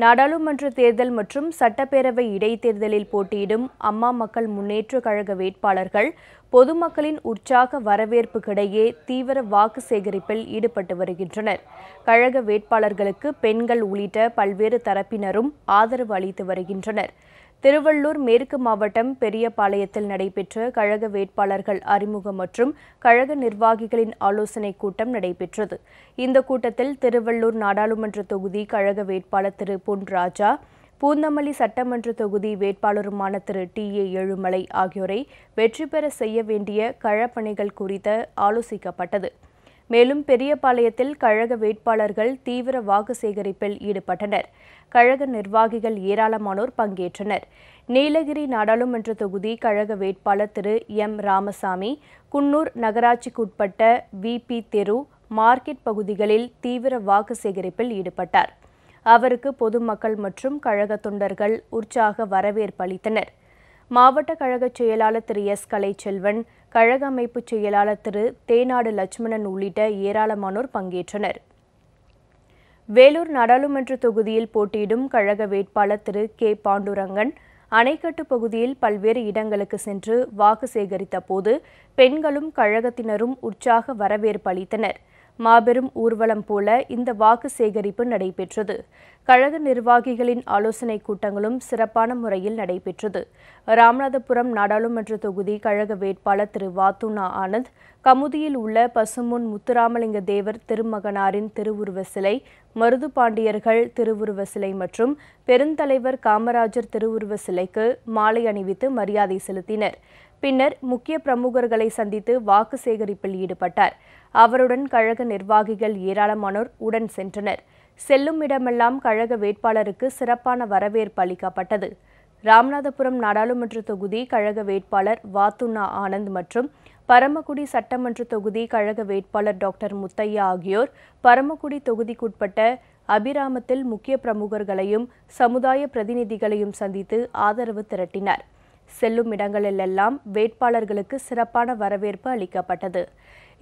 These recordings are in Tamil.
நாடாளுமன்ற தேர்தல் மற்றும் சட்டப்பேரவை இடைத்தேர்தலில் போட்டியிடும் அம்மா மக்கள் முன்னேற்றக் கழக வேட்பாளர்கள் பொதுமக்களின் உற்சாக வரவேற்புக்கிடையே தீவிர வாக்கு சேகரிப்பில் ஈடுபட்டு வருகின்றனர். கழக வேட்பாளர்களுக்கு பெண்கள் உள்ளிட்ட பல்வேறு தரப்பினரும் ஆதரவு அளித்து வருகின்றனர். திருவள்ளூர் மேற்கு மாவட்டம் பெரியபாளையத்தில் நடைபெற்ற கழக வேட்பாளர்கள் அறிமுகம் மற்றும் கழக நிர்வாகிகளின் ஆலோசனைக் கூட்டம் நடைபெற்றது. இந்த கூட்டத்தில் திருவள்ளூர் நாடாளுமன்ற தொகுதி கழக வேட்பாளர் திரு. பொன் ராஜா பூந்தமல்லி சட்டமன்ற தொகுதி வேட்பாளருமான திரு. டி. ஏ. ஏழுமலை ஆகியோரை வெற்றி பெற செய்ய வேண்டிய களப்பணிகள் குறித்து ஆலோசிக்கப்பட்டது. மேலும் பெரியபாளையத்தில் கழக வேட்பாளர்கள் தீவிர வாக்கு சேகரிப்பில் ஈடுபட்டனர். கழக நிர்வாகிகள் ஏராளமானோர் பங்கேற்றனர். நீலகிரி நாடாளுமன்ற தொகுதி கழக வேட்பாளர் திரு எம் ராமசாமி குன்னூர் நகராட்சிக்குட்பட்ட விபி தெரு மார்க்கெட் பகுதிகளில் தீவிர வாக்கு சேகரிப்பில் ஈடுபட்டார். அவருக்கு பொதுமக்கள் மற்றும் கழக தொண்டர்கள் உற்சாக வரவேற்பு அளித்தனர். மாவட்ட கழக செயலாளர் திரு எஸ். கலைச்செல்வன் கழக அமைப்பு செயலாளர் திரு. தேநாடு லட்சுமணன் உள்ளிட்ட ஏராளமானோர் பங்கேற்றனர். வேலூர் நாடாளுமன்ற தொகுதியில் போட்டியிடும் கழக வேட்பாளர் திரு. கே. பாண்டுரங்கன் அணைக்கட்டு பகுதியில் பல்வேறு இடங்களுக்கு சென்று வாக்கு சேகரித்த போது பெண்களும் கழகத்தினரும் உற்சாக வரவேற்பு அளித்தனர். மாபெரும் ஊர்வலம் போல இந்த வாக்கு சேகரிப்பு நடைபெற்றது. கழக நிர்வாகிகளின் ஆலோசனைக் கூட்டங்களும் சிறப்பான முறையில் நடைபெற்றது. ராமநாதபுரம் நாடாளுமன்ற தொகுதி கழக வேட்பாளர் திரு வாத்துனா ஆனந்த் கமுதியில் உள்ள பசுமுன் முத்துராமலிங்க தேவர் திருமகனாரின் திருவுருவ சிலை மருது பாண்டியர்கள் திருவுருவ சிலை மற்றும் பெருந்தலைவர் காமராஜர் திருவுருவ சிலைக்கு மாலை அணிவித்து மரியாதை செலுத்தினர். பின்னர் முக்கிய பிரமுகர்களை சந்தித்து வாக்கு சேகரிப்பில் ஈடுபட்டார். அவருடன் கழக நிர்வாகிகள் ஏராளமானோர் உடன் சென்றனர். செல்லும் இடமெல்லாம் கழக வேட்பாளருக்கு சிறப்பான வரவேற்பு அளிக்கப்பட்டது. ராமநாதபுரம் நாடாளுமன்ற தொகுதி கழக வேட்பாளர் வாத்துண்ணா ஆனந்த் மற்றும் பரமக்குடி சட்டமன்ற தொகுதி கழக வேட்பாளர் டாக்டர் முத்தையா ஆகியோர் பரமக்குடி தொகுதிக்குட்பட்ட அபிராமத்தில் முக்கிய பிரமுகர்களையும் சமுதாய பிரதிநிதிகளையும் சந்தித்து ஆதரவு திரட்டினார். செல்லும் இடங்களிலெல்லாம் வேட்பாளர்களுக்கு சிறப்பான வரவேற்பு அளிக்கப்பட்டது.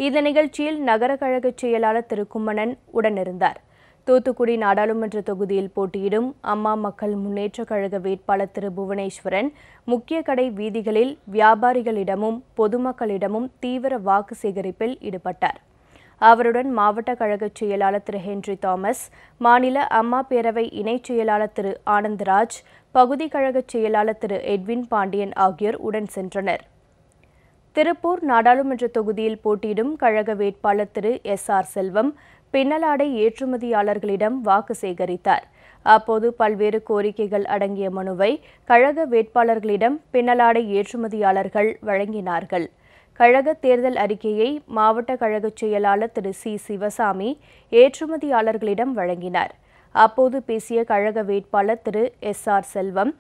இந்த நிகழ்ச்சியில் நகர கழக செயலாளர் திருக்கும்மணன் உடனிருந்தார். தூத்துக்குடி நாடாளுமன்ற தொகுதியில் போட்டியிடும் அம்மா மக்கள் முன்னேற்ற கழக வேட்பாளர் திரு புவனேஸ்வரன் முக்கிய கடை வீதிகளில் வியாபாரிகளிடமும் பொதுமக்களிடமும் தீவிர வாக்கு சேகரிப்பில் ஈடுபட்டார். அவருடன் மாவட்ட கழக செயலாளர் திரு. ஹென்றி தாமஸ் மாநில அம்மா பேரவை இணைச் செயலாளர் திரு. ஆனந்தராஜ் பகுதி கழக செயலாளர் திரு. எட்வின் பாண்டியன் ஆகியோர் உடன் சென்றனர். திருப்பூர் நாடாளுமன்ற தொகுதியில் போட்டியிடும் கழக வேட்பாளர் திரு. எஸ். ஆர். செல்வம் பின்னலாடை ஏற்றுமதியாளர்களிடம் வாக்கு சேகரித்தார். அப்போது பல்வேறு கோரிக்கைகள் அடங்கிய மனுவை கழக வேட்பாளர்களிடம் பின்னலாடை ஏற்றுமதியாளர்கள் வழங்கினார்கள். கழக தேர்தல் அறிக்கையை மாவட்ட கழகச் செயலாளர் திரு சி. சிவசாமி ஏற்றுமதியாளர்களிடம் வழங்கினார். அப்போது பேசிய கழக வேட்பாளர் திரு எஸ். ஆர். செல்வம்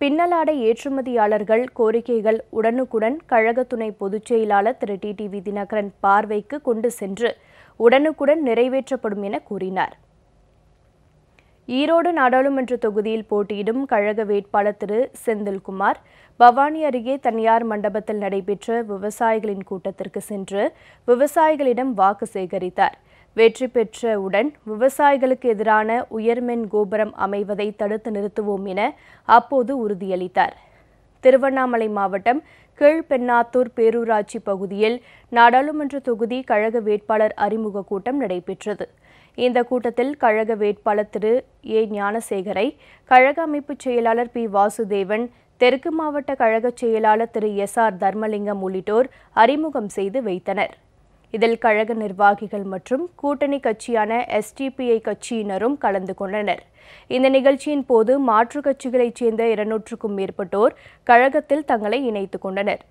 பின்னலாடை ஏற்றுமதியாளர்கள் கோரிக்கைகள் உடனுக்குடன் கழக துணை பொதுச் செயலாளர் திரு டி. டிவி தினகரன் பார்வைக்கு கொண்டு சென்று உடனுக்குடன் நிறைவேற்றப்படும் என கூறினார். ஈரோடு நாடாளுமன்ற தொகுதியில் போட்டியிடும் கழக வேட்பாளர் திரு செந்தில்குமார் பவானி அருகே தனியார் மண்டபத்தில் நடைபெற்ற விவசாயிகளின் கூட்டத்திற்கு சென்று விவசாயிகளிடம் வாக்கு சேகரித்தார். வெற்றி பெற்றவுடன் விவசாயிகளுக்கு எதிரான உயர்மின் கோபுரம் அமைவதை தடுத்து நிறுத்துவோம் என அப்போது உறுதியளித்தார். திருவண்ணாமலை மாவட்டம் கீழ்பெண்ணாத்தூர் பேரூராட்சி பகுதியில் நாடாளுமன்ற தொகுதி கழக வேட்பாளர் அறிமுக கூட்டம் நடைபெற்றது. இந்த கூட்டத்தில் கழக வேட்பாளர் திரு. ஏ. ஞானசேகரை கழக அமைப்பு செயலாளர் பி. வாசுதேவன் தெற்கு மாவட்ட கழக செயலாளர் திரு. எஸ். ஆர். தர்மலிங்கம் உள்ளிட்டோர் அறிமுகம் செய்து வைத்தனர். இதில் கழக நிர்வாகிகள் மற்றும் கூட்டணி கட்சியான எஸ்டிபிஐ கட்சியினரும் கலந்து கொண்டனர். இந்த நிகழ்ச்சியின் போது மாற்றுக் கட்சிகளைச் சேர்ந்த இருநூற்றுக்கும் மேற்பட்டோர் கழகத்தில் தங்களை இணைத்துக் கொண்டனர்.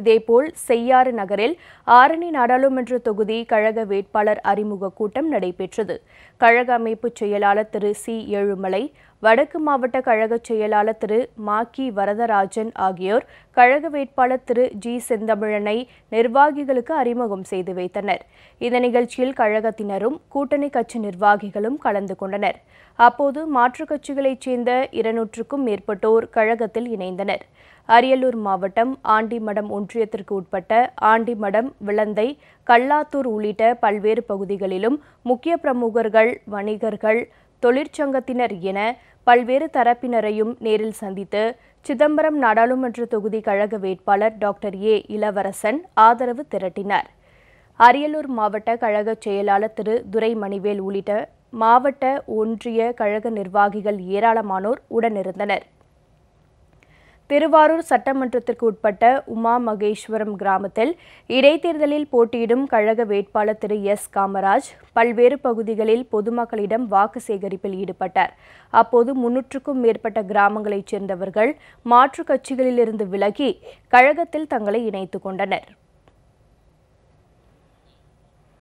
இதேபோல் செய்யாறு நகரில் ஆரணி நாடாளுமன்ற தொகுதி கழக வேட்பாளர் அறிமுக கூட்டம் நடைபெற்றது. கழக அமைப்பு செயலாளர் திரு சி ஏழுமலை வடக்கு மாவட்ட கழக செயலாளர் திரு. மாக்கி வரதராஜன் ஆகியோர் கழக வேட்பாளர் திரு. ஜி. செந்தமிழனை நிர்வாகிகளுக்கு அறிமுகம் செய்து வைத்தனர். இந்த நிகழ்ச்சியில் கழகத்தினரும் கூட்டணி கட்சி நிர்வாகிகளும் கலந்து கொண்டனர். அப்போது மாற்றுக் கட்சிகளைச் சேர்ந்த இருநூற்றுக்கும் மேற்பட்டோர் கழகத்தில் இணைந்தனர். அரியலூர் மாவட்டம் ஆண்டிமடம் ஒன்றியத்திற்கு உட்பட்ட ஆண்டிமடம் விளந்தை கல்லாத்தூர் உள்ளிட்ட பல்வேறு பகுதிகளிலும் முக்கிய பிரமுகர்கள் வணிகர்கள் தொழிற்சங்கத்தினர் என பல்வேறு தரப்பினரையும் நேரில் சந்தித்து சிதம்பரம் நாடாளுமன்ற தொகுதி கழக வேட்பாளர் டாக்டர் ஏ. இளவரசன் ஆதரவு திரட்டினார். அரியலூர் மாவட்ட கழக செயலாளர் திரு. துரைமணிவேல் உள்ளிட்ட மாவட்ட ஒன்றிய கழக நிர்வாகிகள் ஏராளமானோர் உடனிருந்தனர். திருவாரூர் சட்டமன்றத்திற்கு உட்பட்ட உமா மகேஸ்வரம் கிராமத்தில் இடைத்தேர்தலில் போட்டியிடும் கழக வேட்பாளர் திரு எஸ் காமராஜ் பல்வேறு பகுதிகளில் பொதுமக்களிடம் வாக்கு சேகரிப்பில் ஈடுபட்டார். அப்போது முன்னூற்றுக்கும் மேற்பட்ட கிராமங்களைச் சேர்ந்தவர்கள் மாற்றுக் கட்சிகளிலிருந்து விலகி கழகத்தில் தங்களை இணைத்துக் கொண்டனர்.